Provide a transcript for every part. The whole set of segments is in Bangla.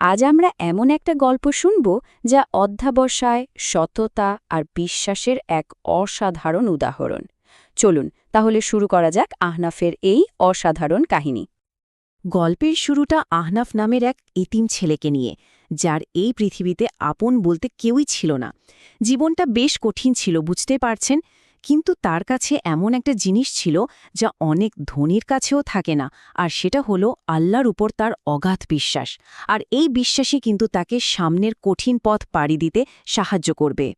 আজ আমরা এমন একটা গল্প শুনব যা অধ্যাবসায়, সততা আর বিশ্বাসের এক অসাধারণ উদাহরণ। চলুন, তাহলে শুরু করা যাক আহনাফের এই অসাধারণ কাহিনী। গল্পের শুরুটা আহনাফ নামের এক এতিম ছেলেকে নিয়ে, যার এই পৃথিবীতে আপন বলতে কেউই ছিল না। জীবনটা বেশ কঠিন ছিল, বুঝতে পারছেন? কিন্তু তার কাছে এমন একটা জিনিস ছিল যা অনেক ধনীর কাছেও থাকে না, আর সেটা হলো আল্লাহর উপর তার অগাধ বিশ্বাস। আর এই বিশ্বাসই কিন্তু তাকে সামনের কঠিন পথ পাড়ি দিতে সাহায্য করবে।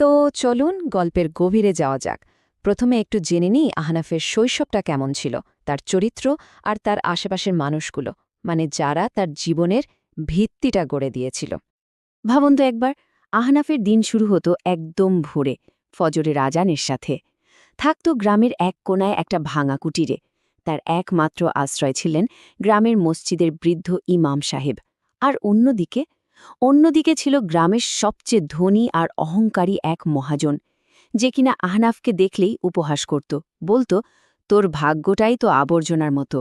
তো চলুন গল্পের গভীরে যাওয়া যাক। প্রথমে একটু জেনে নিই আহনাফের শৈশবটা কেমন ছিল, তার চরিত্র আর তার আশেপাশের মানুষগুলো মানে যারা তার জীবনের ভিত্তিটা গড়ে দিয়েছিল। ভাবুন তো একবার, আহনাফের দিন শুরু হতো একদম ভোরে। ফজরের আজানের সাথে। থাকত গ্রামের এক কোনায় একটা ভাঙা কুটিরে। তার একমাত্র আশ্রয় ছিলেন গ্রামের মসজিদের বৃদ্ধ ইমাম সাহেব। আর অন্যদিকে অন্যদিকে ছিল গ্রামের সবচেয়ে ধনী আর অহংকারী এক মহাজন, যে কিনা আহনাফকে দেখলেই উপহাস করত, বলতো, তোর ভাগ্যটাই তো আবর্জনার মতো।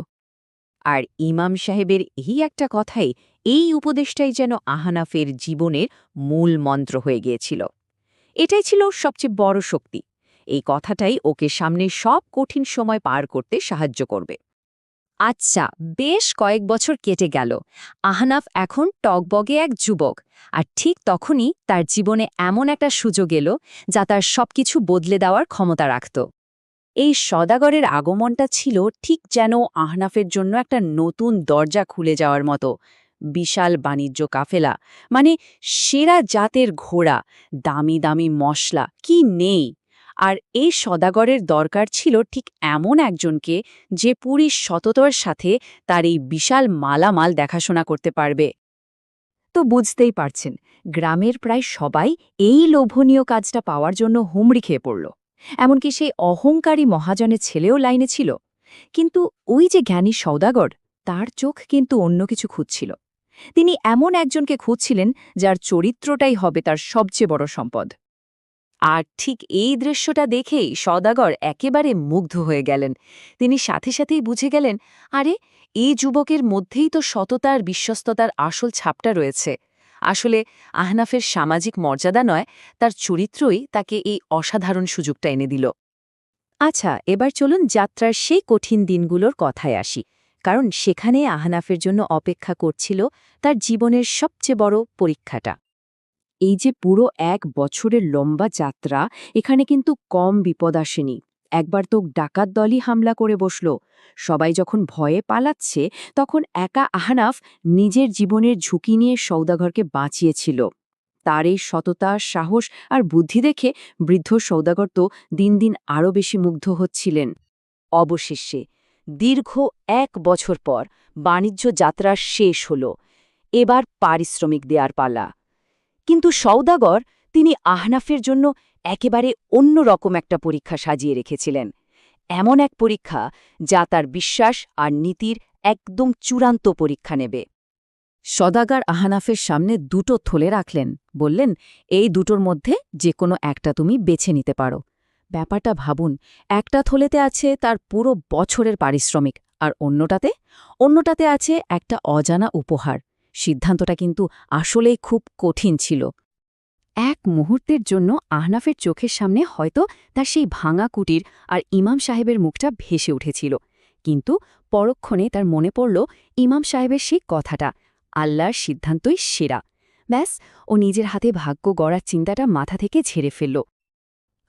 আর ইমাম সাহেবের এই একটা কথাই, এই উপদেশটাই যেন আহনাফের জীবনের মূল মন্ত্র হয়ে গিয়েছিল। এটাই ছিল সবচেয়ে বড় শক্তি। এই কথাটাই ওকে সামনে সব কঠিন সময় পার করতে সাহায্য করবে। আচ্ছা বেশ কয়েক বছর কেটে গেল। আহনাফ এখন টকবগে এক যুবক, আর ঠিক তখনই তার জীবনে এমন একটা সুযোগ এলো যা তার সবকিছু বদলে দেওয়ার ক্ষমতা রাখত। এই সদাগরের আগমনটা ছিল ঠিক যেন আহনাফের জন্য একটা নতুন দরজা খুলে যাওয়ার মতো। বিশাল বাণিজ্য কাফেলা মানে সেরা জাতের ঘোড়া, দামি দামি মশলা, কি নেই? আর এই সদাগরের দরকার ছিল ঠিক এমন একজনকে যে পুরী সততার সাথে তার এই বিশাল মালামাল দেখাশোনা করতে পারবে। তো বুঝতেই পারছেন, গ্রামের প্রায় সবাই এই লোভনীয় কাজটা পাওয়ার জন্য হুমড়ি খেয়ে পড়ল। এমনকি সেই অহংকারী মহাজনের ছেলেও লাইনে ছিল। কিন্তু ওই যে জ্ঞানী সৌদাগর, তার চোখ কিন্তু অন্য কিছু খুঁজছিল। তিনি এমন একজনকে খুঁজছিলেন যার চরিত্রটাই হবে তার সবচেয়ে বড় সম্পদ। আর ঠিক এই দৃশ্যটা দেখেই সদাগর একেবারে মুগ্ধ হয়ে গেলেন। তিনি সাথে সাথেই বুঝে গেলেন, আরে, এই যুবকের মধ্যেই তো সততার, বিশ্বস্ততার আসল ছাপটা রয়েছে। আসলে আহনাফের সামাজিক মর্যাদা নয়, তার চরিত্রই তাকে এই অসাধারণ সুযোগটা এনে দিল। আচ্ছা এবার চলুন যাত্রার সেই কঠিন দিনগুলোর কথায় আসি। কারণ সেখানে আহনাফের জন্য অপেক্ষা করছিল তার জীবনের সবচেয়ে বড় পরীক্ষাটা। এই যে পুরো এক বছরের লম্বা যাত্রা, এখানে কিন্তু কম বিপদ আসেনি। একবার তো ডাকাত দলই হামলা করে বসল। সবাই যখন ভয়ে পালাচ্ছে, তখন একা আহনাফ নিজের জীবনের ঝুঁকি নিয়ে সৌদাগরকে বাঁচিয়েছিল। তার এই সততা, সাহস আর বুদ্ধি দেখে বৃদ্ধ সৌদাগর তো দিন দিন আরও বেশি মুগ্ধ হচ্ছিলেন। অবশেষে দীর্ঘ এক বছর পর বাণিজ্য যাত্রা শেষ হল। এবার পারিশ্রমিক দেয়ার পালা। কিন্তু সৌদাগর তিনি আহনাফের জন্য একেবারে অন্য রকম একটা পরীক্ষা সাজিয়ে রেখেছিলেন। এমন এক পরীক্ষা যা তার বিশ্বাস আর নীতির একদম চূড়ান্ত পরীক্ষা নেবে। সদাগার আহনাফের সামনে দুটো থলে রাখলেন, বললেন, এই দুটোর মধ্যে যে কোনো একটা তুমি বেছে নিতে পারো। ব্যাপারটা ভাবুন, একটা থলেতে আছে তার পুরো বছরের পারিশ্রমিক, আর অন্যটাতে? অন্যটাতে আছে একটা অজানা উপহার। সিদ্ধান্তটা কিন্তু আসলেই খুব কঠিন ছিল। এক মুহূর্তের জন্য আহনাফের চোখের সামনে হয়তো তার সেই ভাঙা কুটির আর ইমাম সাহেবের মুখটা ভেসে উঠেছিল। কিন্তু পরক্ষণে তার মনে পড়ল ইমাম সাহেবের সেই কথাটা, আল্লাহর সিদ্ধান্তই সেরা। ব্যাস, ও নিজের হাতে ভাগ্য গড়ার চিন্তাটা মাথা থেকে ঝেড়ে ফেলল।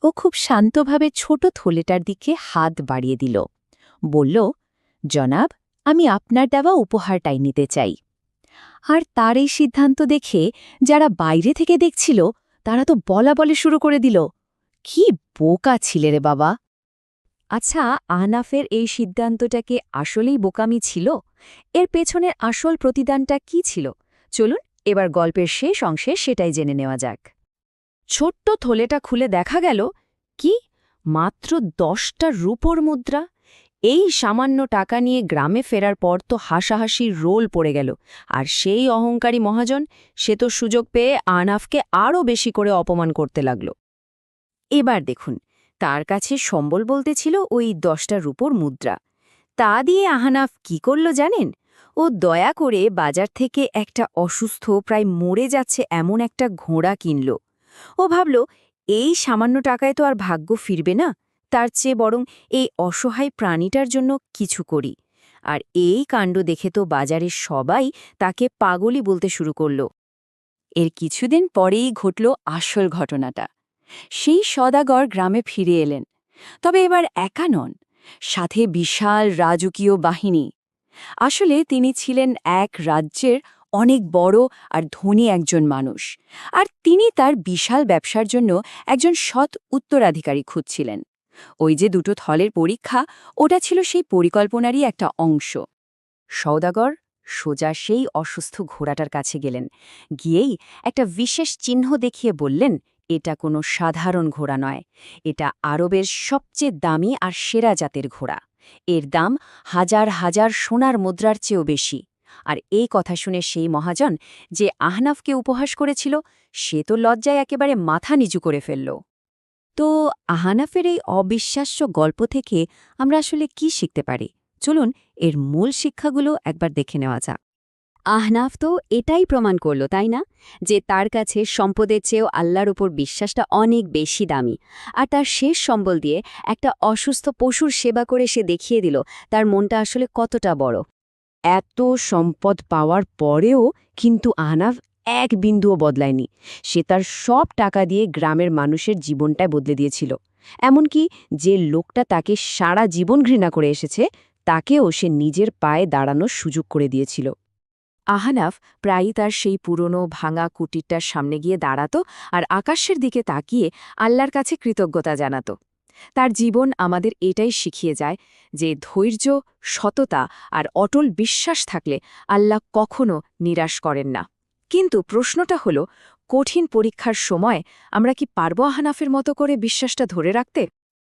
ও খুব শান্তভাবে ছোট থলেটার দিকে হাত বাড়িয়ে দিল। বলল, জনাব, আমি আপনার দেওয়া উপহারটাই নিতে চাই। আর তার এই সিদ্ধান্ত দেখে যারা বাইরে থেকে দেখছিল, তারা তো বলা বলে শুরু করে দিল, কি বোকা ছিলে রে বাবা! আচ্ছা আহনাফের এই সিদ্ধান্তটাকে আসলেই বোকামি ছিল? এর পেছনের আসল প্রতিদানটা কি ছিল? চলুন, এবার গল্পের শেষ অংশে সেটাই জেনে নেওয়া যাক। ছোট্ট থলেটা খুলে দেখা গেল, কি? মাত্র দশটা রূপোর মুদ্রা? এই সামান্য টাকা নিয়ে গ্রামে ফেরার পর তো হাসাহাসির রোল পড়ে গেল, আর সেই অহংকারী মহাজন, সে তো সুযোগ পেয়ে আনাফকে আরও বেশি করে অপমান করতে লাগল। এবার দেখুন, তার কাছে সম্বল বলতে ছিল ওই দশটা রূপোর মুদ্রা। তা দিয়ে আহানাফ কি করল জানেন? ও দয়া করে বাজার থেকে একটা অসুস্থ, প্রায় মরে যাচ্ছে এমন একটা ঘোড়া কিনল। ও ভাবল, এই সামান্য টাকায় তো আর ভাগ্য ফিরবে না। তার চেয়ে বরং এই অসহায় প্রাণীটার জন্য কিছু করি। আর এই কাণ্ড দেখে তো বাজারের সবাই তাকে পাগলই বলতে শুরু করল। এর কিছুদিন পরেই ঘটল আসল ঘটনাটা। সেই সদাগর গ্রামে ফিরে এলেন। তবে এবার একা নন, সাথে বিশাল রাজকীয় বাহিনী। আসলে তিনি ছিলেন এক রাজ্যের অনেক বড় আর ধনী একজন মানুষ। আর তিনি তার বিশাল ব্যবসার জন্য একজন সৎ উত্তরাধিকারী খুঁজছিলেন। ওই যে দুটো থলের পরীক্ষা, ওটা ছিল সেই পরিকল্পনারই একটা অংশ। সৌদাগর সোজা সেই অসুস্থ ঘোড়াটার কাছে গেলেন। গিয়েই একটা বিশেষ চিহ্ন দেখিয়ে বললেন, এটা কোনো সাধারণ ঘোড়া নয়। এটা আরবের সবচেয়ে দামি আর সেরা জাতের ঘোড়া। এর দাম হাজার হাজার সোনার মুদ্রার চেয়েও বেশি। আর এই কথা শুনে সেই মহাজন যে আহনাফকে উপহাস করেছিল, সে তো লজ্জায় একেবারে মাথা নিচু করে ফেলল। তো আহানাফের এই অবিশ্বাস্য গল্প থেকে আমরা আসলে কি শিখতে পারি? চলুন এর মূল শিক্ষাগুলো একবার দেখে নেওয়া যাক। আহনাফ তো এটাই প্রমাণ করল, তাই না? যে তার কাছে সম্পদের চেয়েও আল্লাহর উপর বিশ্বাসটা অনেক বেশি দামি। আর তার শেষ সম্বল দিয়ে একটা অসুস্থ পশুর সেবা করে সে দেখিয়ে দিল, তার মনটা আসলে কতটা বড়। এত সম্পদ পাওয়ার পরেও কিন্তু আহনাফ এক বিন্দুও বদলায়নি। সে তার সব টাকা দিয়ে গ্রামের মানুষের জীবনটাই বদলে দিয়েছিল। এমনকি যে লোকটা তাকে সারা জীবন ঘৃণা করে এসেছে, তাকেও সে নিজের পায়ে দাঁড়ানোর সুযোগ করে দিয়েছিল। আহানাফ প্রায়ই তার সেই পুরনো ভাঙা কুটিরটার সামনে গিয়ে দাঁড়াত আর আকাশের দিকে তাকিয়ে আল্লাহর কাছে কৃতজ্ঞতা জানাত। তার জীবন আমাদের এটাই শিখিয়ে যায় যে ধৈর্য, সততা আর অটল বিশ্বাস থাকলে আল্লাহ কখনো নিরাশ করেন না। কিন্তু প্রশ্নটা হল, কঠিন পরীক্ষার সময় আমরা কি পারব আহানাফের মতো করে বিশ্বাসটা ধরে রাখতে?